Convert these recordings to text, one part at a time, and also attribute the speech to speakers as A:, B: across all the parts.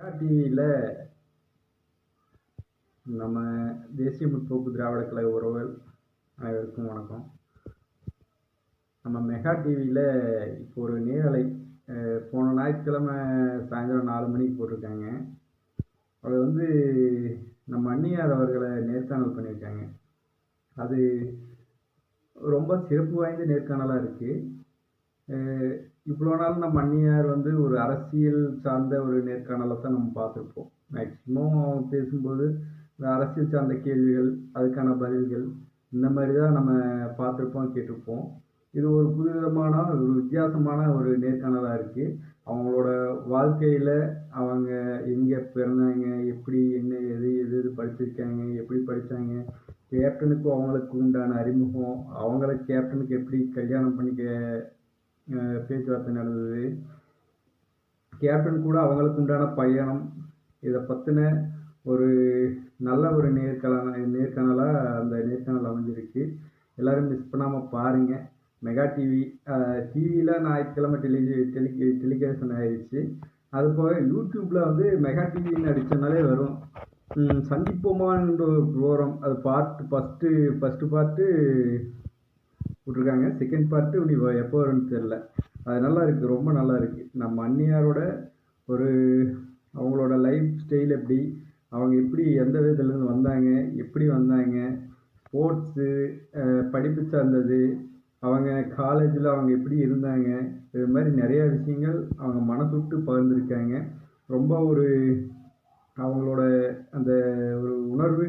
A: டிவியில் நம்ம தேசிய முற்போக்கு திராவிட கழக உறவுகள் அனைவருக்கும் வணக்கம். நம்ம மெகா டிவியில் இப்போ ஒரு நேரலை போன ஞாயிற்றுக்கிழமை சாயந்தரம் நாலு மணிக்கு போட்டிருக்காங்க. அது வந்து நம்ம அன்னியார் அவர்களை நேர்காணல் பண்ணியிருக்காங்க. அது ரொம்ப சிறப்பு வாய்ந்த நேர்காணலாக இருக்குது இவ்வளோ நாள் நம்ம அந்நியார் வந்து ஒரு அரசியல் சார்ந்த ஒரு நேர்காணலை தான் நம்ம பார்த்துருப்போம். மேக்சிமம் அவங்க பேசும்போது இந்த அரசியல் சார்ந்த கேள்விகள் அதுக்கான பதில்கள் இந்த மாதிரி தான் நம்ம பார்த்துருப்போம் கேட்டிருப்போம். இது ஒரு புதுவிதமான ஒரு வித்தியாசமான ஒரு நேர்காணலாக இருக்குது அவங்களோட வாழ்க்கையில் அவங்க எங்கே பிறந்தாங்க எப்படி என்ன எது எது எது படிச்சிருக்காங்க எப்படி படித்தாங்க கேப்டனுக்கும் அவங்களுக்கு உண்டான அறிமுகம் அவங்கள கேப்டனுக்கு எப்படி கல்யாணம் பண்ணிக்க பேச்சுவார்த்தை நடந்தது. கேப்டன் கூட அவங்களுக்கு உண்டான பயணம். இதை பற்றின ஒரு நல்ல ஒரு நேர்காணல் நேர்காணலாக அந்த நேர்காணல் அமைஞ்சிருக்கு எல்லோரும் மிஸ் பண்ணாமல் பாருங்கள் மெகா டிவி டிவியில் ஞாயிற்றுக்கிழமை டெலி டெலி டெலிகேஷன் ஆயிடுச்சு அது போக யூடியூப்பில் வந்து மெகா டிவின்னு அடித்தனாலே வரும். சந்திப்போமான்ற ஒரு ப்ரோக்ராம் அது பார்ட் ஃபஸ்ட்டு ஃபஸ்ட்டு பார்ட்டு விட்ருக்காங்க செகண்ட் பார்ட்டு இனி எப்போ வரும்னு தெரில அது நல்லா இருக்குது ரொம்ப நல்லா இருக்குது நம்ம அன்னியாரோட ஒரு அவங்களோட லைஃப் ஸ்டைல் எப்படி அவங்க எப்படி எந்த விதத்துலேருந்து வந்தாங்க எப்படி வந்தாங்க ஸ்போர்ட்ஸு படிப்பு சார்ந்தது அவங்க காலேஜில் அவங்க எப்படி இருந்தாங்க இது மாதிரி நிறையா விஷயங்கள் அவங்க மனசுட்டு பகிர்ந்துருக்காங்க. ரொம்ப ஒரு அவங்களோட அந்த ஒரு உணர்வு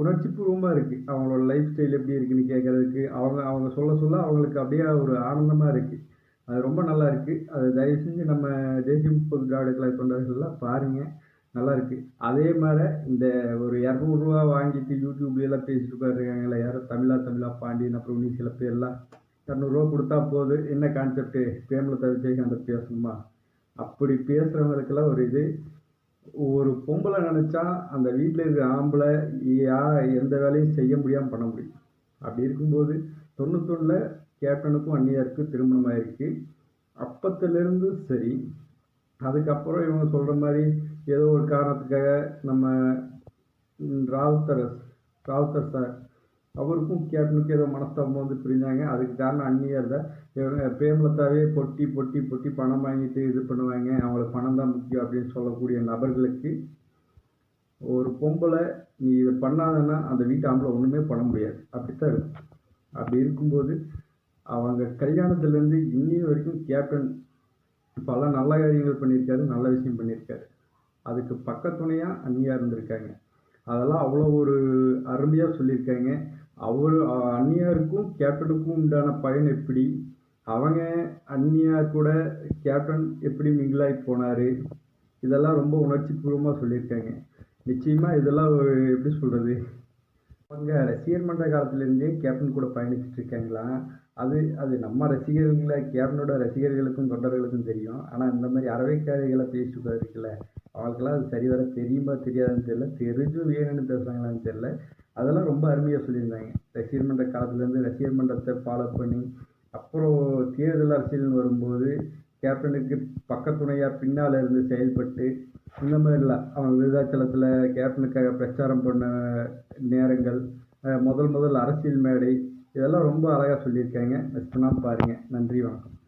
A: உணர்ச்சிபூர்வமாக இருக்குது அவங்களோட லைஃப் ஸ்டைல் எப்படி இருக்குன்னு கேட்குறதுக்கு அவங்க அவங்க சொல்ல சொல்ல அவங்களுக்கு அப்படியே ஒரு ஆனந்தமாக இருக்குது அது ரொம்ப நல்லா இருக்குது அது தயவு செஞ்சு நம்ம தேசிய முப்பது திராவிட கலை தொண்டர்கள்லாம் பாருங்கள் நல்லா இருக்குது அதே மாதிரி இந்த ஒரு இரநூறுவா வாங்கிட்டு யூடியூப்லாம் பேசிட்டு உட்காந்துருக்காங்களே யாரும் தமிழா தமிழா பாண்டியன் அப்புறம் இன்னும் சில பேர்லாம். இரநூறுவா கொடுத்தா போதும் என்ன கான்செப்ட்டு பிரேமலதா விஜயகாந்த் பேசணுமா? அப்படி பேசுகிறவங்களுக்கெல்லாம் ஒரு இது. ஒரு பொம்பளை நினச்சா அந்த வீட்டில் இருக்கிற ஆம்பளை யா எந்த வேலையும் செய்ய முடியாமல் பண்ண முடியும். அப்படி இருக்கும்போது தொண்ணூத்தொன்னில் கேப்டனுக்கும் அந்நியாருக்கும் திருமணம் ஆயிருக்கு. அப்பத்துலேருந்து சரி. அதுக்கப்புறம் இவங்க சொல்கிற மாதிரி ஏதோ ஒரு காரணத்துக்காக நம்ம ம், ராவுத்தர் ராவுத்தர் சார் அவருக்கும் கேப்டனுக்கும் ஏதோ மனஸ்தாபம் வந்து பிரிஞ்சாங்க. அதுக்கு காரணம் அந்நியர் தான். இவங்க பிரேமலதாவே பொட்டி பொட்டி பொட்டி பணம் வாங்கிட்டு இது பண்ணுவாங்க. அவங்களுக்கு பணம் தான் முக்கியம் அப்படின்னு சொல்லக்கூடிய நபர்களுக்கு ஒரு பொம்பளை நீ இதை பண்ணாதன்னா அந்த வீட்டு ஆம்பளை ஒன்றுமே பண்ண முடியாது. அப்படித்தான் இருக்கும். அப்படி இருக்கும்போது அவங்க கல்யாணத்துலேருந்து இன்னி வரைக்கும் கேப்டன் பல நல்ல காரியங்கள் பண்ணியிருக்காரு நல்ல விஷயம் பண்ணியிருக்காரு. அதுக்கு பக்கத்துணையாக அந்நியாக இருந்திருக்காங்க. அதெல்லாம் அவ்வளோ ஒரு அருமையாக சொல்லியிருக்காங்க. அவர் அந்நியாருக்கும் கேப்டனுக்கும் உண்டான பயன் எப்படி? அவங்க அந்நியார் கூட கேப்டன் எப்படி மிங்கிளாகி போனார்? இதெல்லாம் ரொம்ப உணர்ச்சிபூர்வமாக சொல்லியிருக்காங்க. நிச்சயமாக இதெல்லாம் ஒரு எப்படி சொல்கிறது அவங்க ரசிகர் மன்ற காலத்துலேருந்தே கேப்டன் கூட பயணிச்சுட்டு இருக்காங்களா? அது அது நம்ம ரசிகர்களை கேப்டனோட ரசிகர்களுக்கும் தொண்டர்களுக்கும் தெரியும். ஆனால் இந்த மாதிரி அறவைக்காரிகளை பேசிட்டு இருக்குல்ல அவங்களுக்குலாம் அது சரி வர தெரியுமா தெரியாதுன்னு தெரியல. தெரிஞ்சும் வேணும்னு பேசுகிறாங்களான்னு தெரியல. அதெல்லாம் ரொம்ப அருமையாக சொல்லியிருந்தாங்க. ரசிகர் மன்ற காலத்துலேருந்து ரசிகர் மன்றத்தை ஃபாலோ பண்ணி அப்புறம் தேர்தல் அரசியல்னு வரும்போது கேப்டனுக்கு பக்கத்துணையாக பின்னால் இருந்து செயல்பட்டு இந்த மாதிரிலாம் அவன் விருதாச்சலத்தில் கேப்டனுக்காக பிரச்சாரம் பண்ண நேரம் அஹ் முதல் முதல் அரசியல் மேடை இதெல்லாம் ரொம்ப அழகாக சொல்லியிருக்காங்க. மிஸ் பண்ணாமல் பாருங்கள் நன்றி வணக்கம்.